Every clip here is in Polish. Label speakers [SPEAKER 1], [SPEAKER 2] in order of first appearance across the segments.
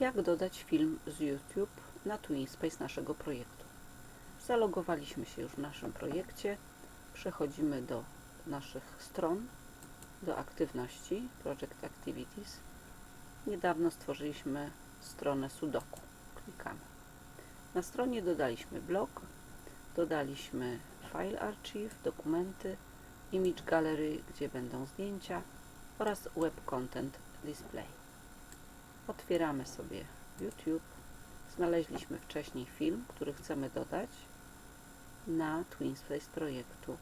[SPEAKER 1] Jak dodać film z YouTube na TwinSpace naszego projektu? Zalogowaliśmy się już w naszym projekcie. Przechodzimy do naszych stron, do aktywności, Project Activities. Niedawno stworzyliśmy stronę Sudoku. Klikamy. Na stronie dodaliśmy blog, dodaliśmy File Archive, dokumenty, Image Gallery, gdzie będą zdjęcia oraz Web Content Display. Otwieramy sobie YouTube. Znaleźliśmy wcześniej film, który chcemy dodać na TwinSpace projektu.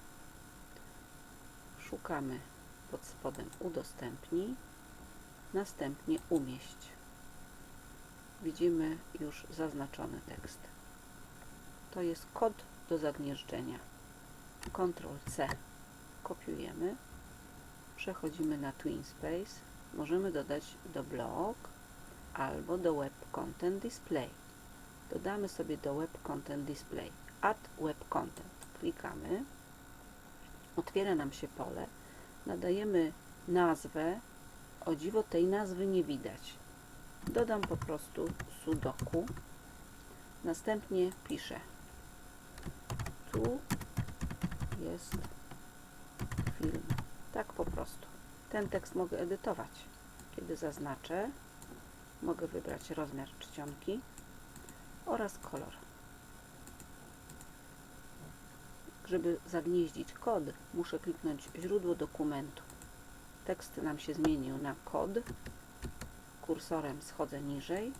[SPEAKER 1] Szukamy pod spodem udostępnij, następnie umieść. Widzimy już zaznaczony tekst. To jest kod do zagnieżdżenia. Ctrl C kopiujemy, przechodzimy na TwinSpace, możemy dodać do blog albo do Web Content Display. Dodamy sobie do Web Content Display Add Web Content. Klikamy, otwiera nam się pole, nadajemy nazwę, o dziwo tej nazwy nie widać. Dodam po prostu sudoku, następnie piszę tu jest film. Tak po prostu. Ten tekst mogę edytować. Kiedy zaznaczę, mogę wybrać rozmiar czcionki oraz kolor. Żeby zagnieździć kod, muszę kliknąć źródło dokumentu. Tekst nam się zmienił na kod. Kursorem schodzę niżej.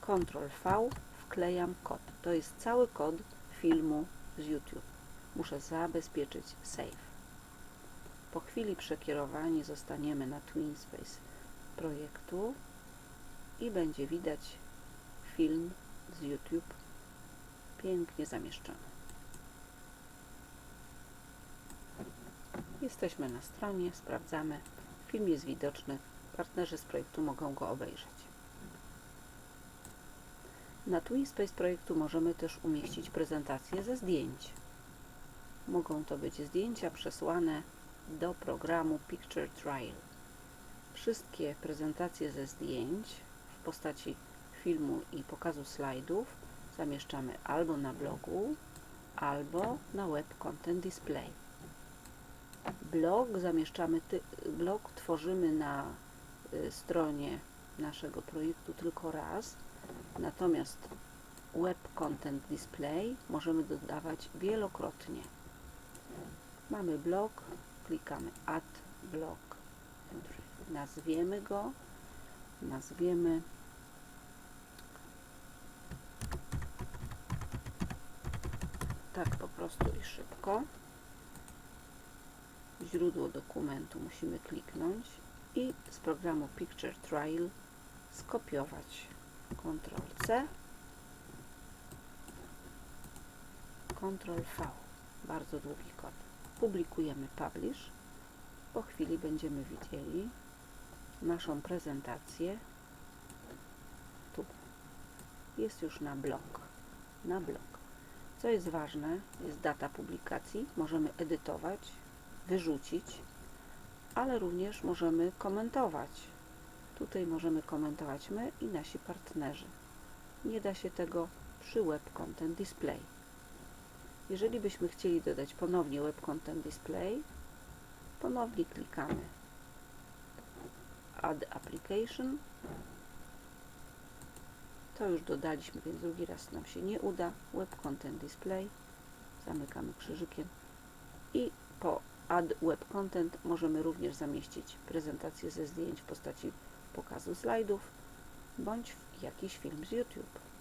[SPEAKER 1] Ctrl V, wklejam kod. To jest cały kod filmu z YouTube. Muszę zabezpieczyć save. Po chwili przekierowani zostaniemy na TwinSpace projektu i będzie widać film z YouTube pięknie zamieszczony. Jesteśmy na stronie, sprawdzamy. Film jest widoczny, partnerzy z projektu mogą go obejrzeć. Na TwinSpace projektu możemy też umieścić prezentacje ze zdjęć. Mogą to być zdjęcia przesłane do programu Picture Trial. Wszystkie prezentacje ze zdjęć w postaci filmu i pokazu slajdów zamieszczamy albo na blogu, albo na Web Content Display. Blog zamieszczamy, blog tworzymy na y, stronie naszego projektu tylko raz, natomiast Web Content Display możemy dodawać wielokrotnie. Mamy blog, klikamy Add Blog. Nazwiemy go, nazwiemy. Tak po prostu i szybko. Źródło dokumentu musimy kliknąć i z programu Picture Trial skopiować Ctrl C Ctrl V bardzo długi kod. Publikujemy Publish. Po chwili będziemy widzieli naszą prezentację. Tu. Jest już na blog. Na blog. Co jest ważne jest data publikacji. Możemy edytować wyrzucić ale również możemy komentować. Tutaj możemy komentować my i nasi partnerzy. Nie da się tego przy Web Content Display. Jeżeli byśmy chcieli dodać ponownie Web Content Display, ponownie klikamy Add Application. To już dodaliśmy, więc drugi raz nam się nie uda. Web Content Display. Zamykamy krzyżykiem. I po Add Web Content możemy również zamieścić prezentację ze zdjęć w postaci pokazu slajdów bądź jakiś film z YouTube.